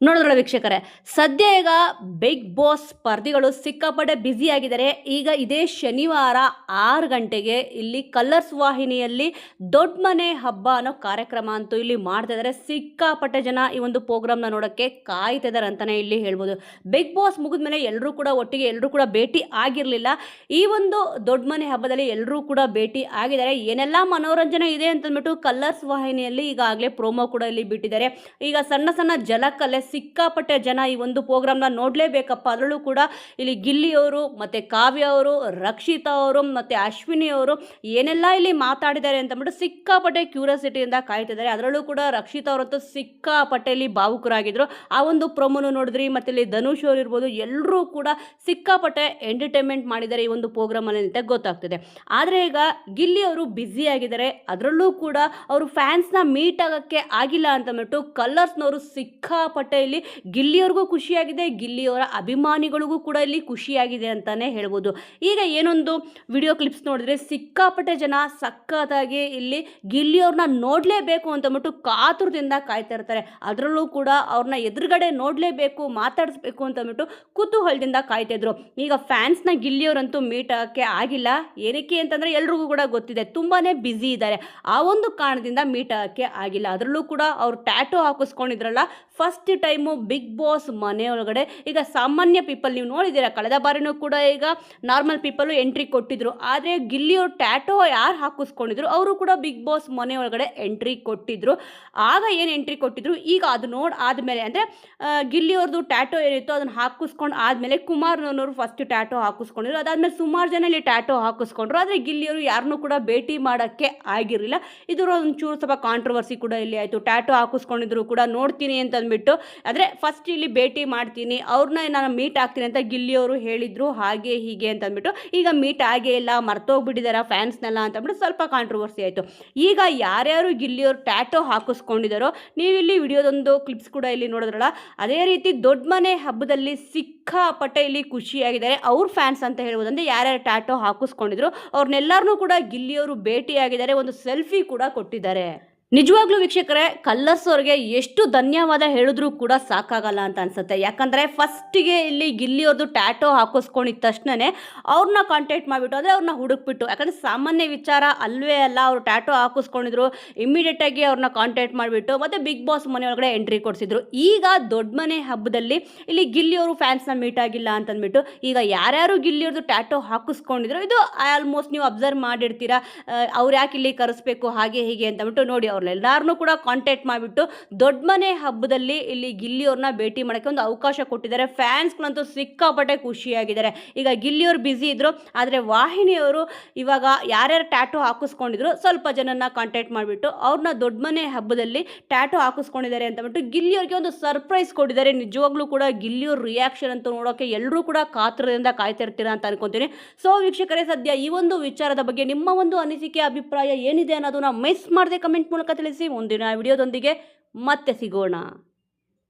ನೋಡಿದ್ರಲ್ಲ ವೀಕ್ಷಕರೇ, ಸದ್ಯ ಈಗ ಬಿಗ್ ಬಾಸ್ ಸ್ಪರ್ಧಿಗಳು ಸಿಕ್ಕಾಪಟ್ಟೆ ಬ್ಯುಸಿ ಆಗಿದ್ದಾರೆ. ಈಗ ಇದೇ ಶನಿವಾರ ಆರು ಗಂಟೆಗೆ ಇಲ್ಲಿ ಕಲರ್ಸ್ ವಾಹಿನಿಯಲ್ಲಿ ದೊಡ್ಡ ಮನೆ ಹಬ್ಬ ಅನ್ನೋ ಕಾರ್ಯಕ್ರಮ ಅಂತೂ ಇಲ್ಲಿ ಮಾಡ್ತಾ ಇದ್ದಾರೆ. ಸಿಕ್ಕಾಪಟ್ಟೆ ಜನ ಈ ಒಂದು ಪ್ರೋಗ್ರಾಮ್ನ ನೋಡೋಕ್ಕೆ ಕಾಯ್ತಿದ್ದಾರೆ ಅಂತಲೇ ಇಲ್ಲಿ ಹೇಳ್ಬೋದು. ಬಿಗ್ ಬಾಸ್ ಮುಗಿದ ಮೇಲೆ ಎಲ್ಲರೂ ಕೂಡ ಒಟ್ಟಿಗೆ ಎಲ್ಲರೂ ಕೂಡ ಭೇಟಿ ಆಗಿರಲಿಲ್ಲ. ಈ ಒಂದು ದೊಡ್ಡ ಮನೆ ಹಬ್ಬದಲ್ಲಿ ಎಲ್ಲರೂ ಕೂಡ ಭೇಟಿ ಆಗಿದ್ದಾರೆ. ಏನೆಲ್ಲ ಮನೋರಂಜನೆ ಇದೆ ಅಂತಂದ್ಬಿಟ್ಟು ಕಲರ್ಸ್ ವಾಹಿನಿಯಲ್ಲಿ ಈಗಾಗಲೇ ಪ್ರೋಮೋ ಕೂಡ ಇಲ್ಲಿ ಬಿಟ್ಟಿದ್ದಾರೆ. ಈಗ ಸಣ್ಣ ಸಣ್ಣ ಜಲಕ್ಕಲ್ಲೇ ಸಿಕ್ಕಾಪಟ್ಟೆ ಜನ ಈ ಒಂದು ಪ್ರೋಗ್ರಾಮ್ನ ನೋಡಲೇಬೇಕಪ್ಪ. ಅದರಲ್ಲೂ ಕೂಡ ಇಲ್ಲಿ ಗಿಲ್ಲಿಯವರು ಮತ್ತು ಕಾವ್ಯ ಅವರು, ರಕ್ಷಿತಾ ಅವರು, ಮತ್ತು ಅಶ್ವಿನಿ ಅವರು ಏನೆಲ್ಲ ಇಲ್ಲಿ ಮಾತಾಡಿದ್ದಾರೆ ಅಂತಂದ್ಬಿಟ್ಟು ಸಿಕ್ಕಾಪಟ್ಟೆ ಕ್ಯೂರಿಯಾಸಿಟಿಯಿಂದ ಕಾಯ್ತಿದ್ದಾರೆ. ಅದರಲ್ಲೂ ಕೂಡ ರಕ್ಷಿತಾ ಅವರಂತೂ ಸಿಕ್ಕಾಪಟ್ಟೆ ಇಲ್ಲಿ ಭಾವುಕರಾಗಿದ್ದರು ಆ ಒಂದು ಪ್ರೊಮೋನು ನೋಡಿದ್ರಿ, ಮತ್ತು ಇಲ್ಲಿ ಧನುಷ್ ಅವರು ಇರ್ಬೋದು, ಎಲ್ಲರೂ ಕೂಡ ಸಿಕ್ಕಾಪಟ್ಟೆ ಎಂಟರ್ಟೈನ್ಮೆಂಟ್ ಮಾಡಿದ್ದಾರೆ ಈ ಒಂದು ಪ್ರೋಗ್ರಾಮಲ್ಲಿ ಅಂತ ಗೊತ್ತಾಗ್ತಿದೆ. ಆದರೆ ಈಗ ಗಿಲ್ಲಿ ಅವರು ಬ್ಯುಸಿ ಆಗಿದ್ದಾರೆ. ಅದರಲ್ಲೂ ಕೂಡ ಅವರು ಫ್ಯಾನ್ಸ್ನ ಮೀಟ್ ಆಗೋಕ್ಕೆ ಆಗಿಲ್ಲ ಅಂತಂದ್ಬಿಟ್ಟು ಕಲರ್ಸ್ನವರು ಸಿಕ್ಕಾಪಟ್ಟೆ ಇಲ್ಲಿ ಗಿಲ್ಲಿಯವ್ರಿಗೂ ಖುಷಿಯಾಗಿದೆ, ಗಿಲ್ಲಿಯವರ ಅಭಿಮಾನಿಗಳಿಗೂ ಕೂಡ ಇಲ್ಲಿ ಖುಷಿಯಾಗಿದೆ ಅಂತಲೇ ಹೇಳ್ಬೋದು. ಈಗ ಏನೊಂದು ವಿಡಿಯೋ ಕ್ಲಿಪ್ಸ್ ನೋಡಿದ್ರೆ ಸಿಕ್ಕಾಪಟ್ಟೆ ಜನ ಸಕ್ಕತ್ತಾಗಿ ಇಲ್ಲಿ ಗಿಲ್ಲಿಯವ್ರನ್ನ ನೋಡಲೇಬೇಕು ಅಂತಂದ್ಬಿಟ್ಟು ಕಾತುರದಿಂದ ಕಾಯ್ತಾ ಇರ್ತಾರೆ. ಅದರಲ್ಲೂ ಕೂಡ ಅವ್ರನ್ನ ಎದುರುಗಡೆ ನೋಡಲೇಬೇಕು, ಮಾತಾಡಿಸ್ಬೇಕು ಅಂತಂದ್ಬಿಟ್ಟು ಕುತೂಹಲದಿಂದ ಕಾಯ್ತಾ ಇದ್ರು. ಈಗ ಫ್ಯಾನ್ಸ್ನ ಗಿಲ್ಲಿಯವರಂತೂ ಮೀಟ್ ಆಗೋಕ್ಕೆ ಆಗಿಲ್ಲ. ಏನಕ್ಕೆ ಅಂತಂದರೆ ಎಲ್ರಿಗೂ ಕೂಡ ಗೊತ್ತಿದೆ. ತುಂಬಾ ಬ್ಯುಸಿ ಇದ್ದಾರೆ. ಆ ಒಂದು ಕಾರಣದಿಂದ ಮೀಟ್ ಆಗೋಕ್ಕೆ ಆಗಿಲ್ಲ. ಅದರಲ್ಲೂ ಕೂಡ ಅವ್ರು ಟ್ಯಾಟೋ ಹಾಕಿಸ್ಕೊಂಡಿದ್ರಲ್ಲ ಫಸ್ಟ್ ಟೈಮು ಬಿಗ್ ಬಾಸ್ ಮನೆಯೊಳಗಡೆ. ಈಗ ಸಾಮಾನ್ಯ ಪೀಪಲ್ ನೀವು ನೋಡಿದ್ದೀರಾ, ಕಳೆದ ಬಾರಿನೂ ಕೂಡ ಈಗ ನಾರ್ಮಲ್ ಪೀಪಲು ಎಂಟ್ರಿ ಕೊಟ್ಟಿದ್ರು. ಆದರೆ ಗಿಲ್ಲಿಯವ್ರು ಟ್ಯಾಟೋ ಯಾರು ಹಾಕಿಸ್ಕೊಂಡಿದ್ರು, ಅವರು ಕೂಡ ಬಿಗ್ ಬಾಸ್ ಮನೆಯೊಳಗಡೆ ಎಂಟ್ರಿ ಕೊಟ್ಟಿದ್ರು. ಆಗ ಏನು ಎಂಟ್ರಿ ಕೊಟ್ಟಿದ್ರು? ಈಗ ಅದು ನೋಡಿ ಆದಮೇಲೆ ಅಂದರೆ ಗಿಲ್ಲಿಯವ್ರದ್ದು ಟ್ಯಾಟೋ ಏನಿತ್ತು ಅದನ್ನು ಹಾಕಿಸ್ಕೊಂಡು ಆದಮೇಲೆ ಕುಮಾರ್ನವರು ಫಸ್ಟ್ ಟ್ಯಾಟೋ ಹಾಕಿಸ್ಕೊಂಡಿದ್ರು. ಅದಾದಮೇಲೆ ಸುಮಾರು ಜನ ಇಲ್ಲಿ ಟ್ಯಾಟೋ ಹಾಕಿಸ್ಕೊಂಡ್ರು. ಆದರೆ ಗಿಲ್ಲಿಯವರು ಯಾರನ್ನೂ ಕೂಡ ಭೇಟಿ ಮಾಡೋಕ್ಕೆ ಆಗಿರಲಿಲ್ಲ. ಇದರ ಚೂರು ಸ್ವಲ್ಪ ಕಾಂಟ್ರವರ್ಸಿ ಕೂಡ ಇಲ್ಲಿ ಆಯಿತು. ಟ್ಯಾಟೋ ಹಾಕಿಸ್ಕೊಂಡಿದ್ರು ಕೂಡ ನೋಡ್ತೀನಿ ಅಂತ ಅಂದ್ಬಿಟ್ಟು ಆದರೆ ಫಸ್ಟ್ ಇಲ್ಲಿ ಭೇಟಿ ಮಾಡ್ತೀನಿ ಅವ್ರನ್ನ ನಾನು ಮೀಟ್ ಆಗ್ತೀನಿ ಅಂತ ಗಿಲ್ಲಿಯವರು ಹೇಳಿದರು, ಹಾಗೆ ಹೀಗೆ ಅಂತ ಅಂದ್ಬಿಟ್ಟು, ಈಗ ಮೀಟ್ ಆಗೇ ಇಲ್ಲ ಮರ್ತೋಗ್ಬಿಟ್ಟಿದ್ದಾರೆ ಫ್ಯಾನ್ಸ್ನೆಲ್ಲ ಅಂತ ಅಂದ್ಬಿಟ್ಟು ಸ್ವಲ್ಪ ಕಾಂಟ್ರವರ್ಸಿ ಆಯಿತು. ಈಗ ಯಾರ್ಯಾರು ಗಿಲ್ಲಿಯವರು ಟ್ಯಾಟೋ ಹಾಕಿಸ್ಕೊಂಡಿದ್ದಾರೋ ನೀವು ಇಲ್ಲಿ ವಿಡಿಯೋದೊಂದು ಕ್ಲಿಪ್ಸ್ ಕೂಡ ಇಲ್ಲಿ ನೋಡಿದ್ರಲ್ಲ, ಅದೇ ರೀತಿ ದೊಡ್ಡ ಮನೆ ಹಬ್ಬದಲ್ಲಿ ಸಿಕ್ಕಾಪಟ್ಟೆ ಇಲ್ಲಿ ಖುಷಿಯಾಗಿದ್ದಾರೆ. ಅವ್ರ ಫ್ಯಾನ್ಸ್ ಅಂತ ಹೇಳ್ಬೋದಂದ್ರೆ ಯಾರ್ಯಾರು ಟ್ಯಾಟೋ ಹಾಕಿಸ್ಕೊಂಡಿದ್ರು ಅವ್ರನ್ನೆಲ್ಲರನ್ನೂ ಕೂಡ ಗಿಲ್ಲಿಯವರು ಭೇಟಿಯಾಗಿದ್ದಾರೆ, ಒಂದು ಸೆಲ್ಫಿ ಕೂಡ ಕೊಟ್ಟಿದ್ದಾರೆ. ನಿಜವಾಗ್ಲೂ ವೀಕ್ಷಕರೇ, ಕಲ್ಲರ್ಸ್ ಅವ್ರಿಗೆ ಎಷ್ಟು ಧನ್ಯವಾದ ಹೇಳಿದ್ರು ಕೂಡ ಸಾಕಾಗಲ್ಲ ಅಂತ ಅನ್ಸುತ್ತೆ. ಯಾಕಂದರೆ ಫಸ್ಟಿಗೆ ಇಲ್ಲಿ ಗಿಲ್ಲಿಯವ್ರದ್ದು ಟ್ಯಾಟೋ ಹಾಕಿಸ್ಕೊಂಡಿದ್ದ ತಕ್ಷಣನೇ ಅವ್ರನ್ನ ಕಾಂಟ್ಯಾಕ್ಟ್ ಮಾಡಿಬಿಟ್ಟು, ಅಂದರೆ ಅವ್ರನ್ನ ಹುಡುಕ್ಬಿಟ್ಟು, ಯಾಕಂದರೆ ಸಾಮಾನ್ಯ ವಿಚಾರ ಅಲ್ವೇ ಅಲ್ಲ, ಅವ್ರು ಟ್ಯಾಟೋ ಹಾಕಿಸ್ಕೊಂಡಿದ್ರು ಇಮ್ಮಿಡಿಯೇಟಾಗಿ ಅವ್ರನ್ನ ಕಾಂಟ್ಯಾಕ್ಟ್ ಮಾಡಿಬಿಟ್ಟು, ಮತ್ತು ಬಿಗ್ ಬಾಸ್ ಮನೆ ಒಳಗಡೆ ಎಂಟ್ರಿ ಕೊಡಿಸಿದ್ರು. ಈಗ ದೊಡ್ಡ ಮನೆ ಹಬ್ಬದಲ್ಲಿ ಇಲ್ಲಿ ಗಿಲ್ಲಿಯವರು ಫ್ಯಾನ್ಸ್ನ ಮೀಟ್ ಆಗಿಲ್ಲ ಅಂತಂದ್ಬಿಟ್ಟು, ಈಗ ಯಾರ್ಯಾರು ಗಿಲ್ಲಿಯವ್ರದ್ದು ಟ್ಯಾಟೋ ಹಾಕಿಸ್ಕೊಂಡಿದ್ರು, ಇದು ಆಲ್ಮೋಸ್ಟ್ ನೀವು ಅಬ್ಸರ್ವ್ ಮಾಡಿರ್ತೀರಾ ಅವ್ರು ಯಾಕೆ ಇಲ್ಲಿ ಕರೆಸ್ಬೇಕು, ಹಾಗೆ ಹೀಗೆ ಅಂತಂದ್ಬಿಟ್ಟು ನೋಡಿ ಅವ್ರನ್ನೆಲ್ಲರನ್ನೂ ಕೂಡ ಕಾಂಟ್ಯಾಕ್ಟ್ ಮಾಡಿಬಿಟ್ಟು ದೊಡ್ಡ ಮನೆ ಹಬ್ಬದಲ್ಲಿ ಇಲ್ಲಿ ಗಿಲ್ಲಿಯವ್ರನ್ನ ಭೇಟಿ ಮಾಡೋಕ್ಕೆ ಒಂದು ಅವಕಾಶ ಕೊಟ್ಟಿದ್ದಾರೆ. ಫ್ಯಾನ್ಸ್ಗಳಂತೂ ಸಿಕ್ಕಾಪಟ್ಟೆ ಖುಷಿಯಾಗಿದ್ದಾರೆ. ಈಗ ಗಿಲ್ಲಿಯವ್ರು ಬ್ಯುಸಿ ಇದ್ದರು ಆದರೆ ವಾಹಿನಿಯವರು ಇವಾಗ ಯಾರ್ಯಾರು ಟ್ಯಾಟು ಹಾಕಿಸ್ಕೊಂಡಿದ್ರು ಸ್ವಲ್ಪ ಜನನ ಕಾಂಟ್ಯಾಕ್ಟ್ ಮಾಡಿಬಿಟ್ಟು ಅವ್ರನ್ನ ದೊಡ್ಡ ಮನೆ ಹಬ್ಬದಲ್ಲಿ ಟ್ಯಾಟು ಹಾಕಿಸ್ಕೊಂಡಿದ್ದಾರೆ ಅಂತ ಬಿಟ್ಟು ಗಿಲ್ಲಿಯವ್ರಿಗೆ ಒಂದು ಸರ್ಪ್ರೈಸ್ ಕೊಟ್ಟಿದ್ದಾರೆ. ನಿಜವಾಗ್ಲೂ ಕೂಡ ಗಿಲ್ಲಿಯವ್ರ ರಿಯಾಕ್ಷನ್ ಅಂತ ನೋಡೋಕ್ಕೆ ಎಲ್ಲರೂ ಕೂಡ ಕಾತುರದಿಂದ ಕಾಯ್ತಿರ್ತೀರ ಅಂತ ಅನ್ಕೊಂತೀನಿ. ಸೊ ವೀಕ್ಷಕರೇ, ಸದ್ಯ ಈ ಒಂದು ವಿಚಾರದ ಬಗ್ಗೆ ನಿಮ್ಮ ಒಂದು ಅನಿಸಿಕೆ, ಅಭಿಪ್ರಾಯ ಏನಿದೆ ಅನ್ನೋದನ್ನ ಮಿಸ್ ಮಾಡದೆ ಕಮೆಂಟ್ ಮೂಲಕ ತಿಳಿಸಿ ಮುಂದಿನ ವಿಡಿಯೋದೊಂದಿಗೆ ಮತ್ತೆ ಸಿಗೋಣ.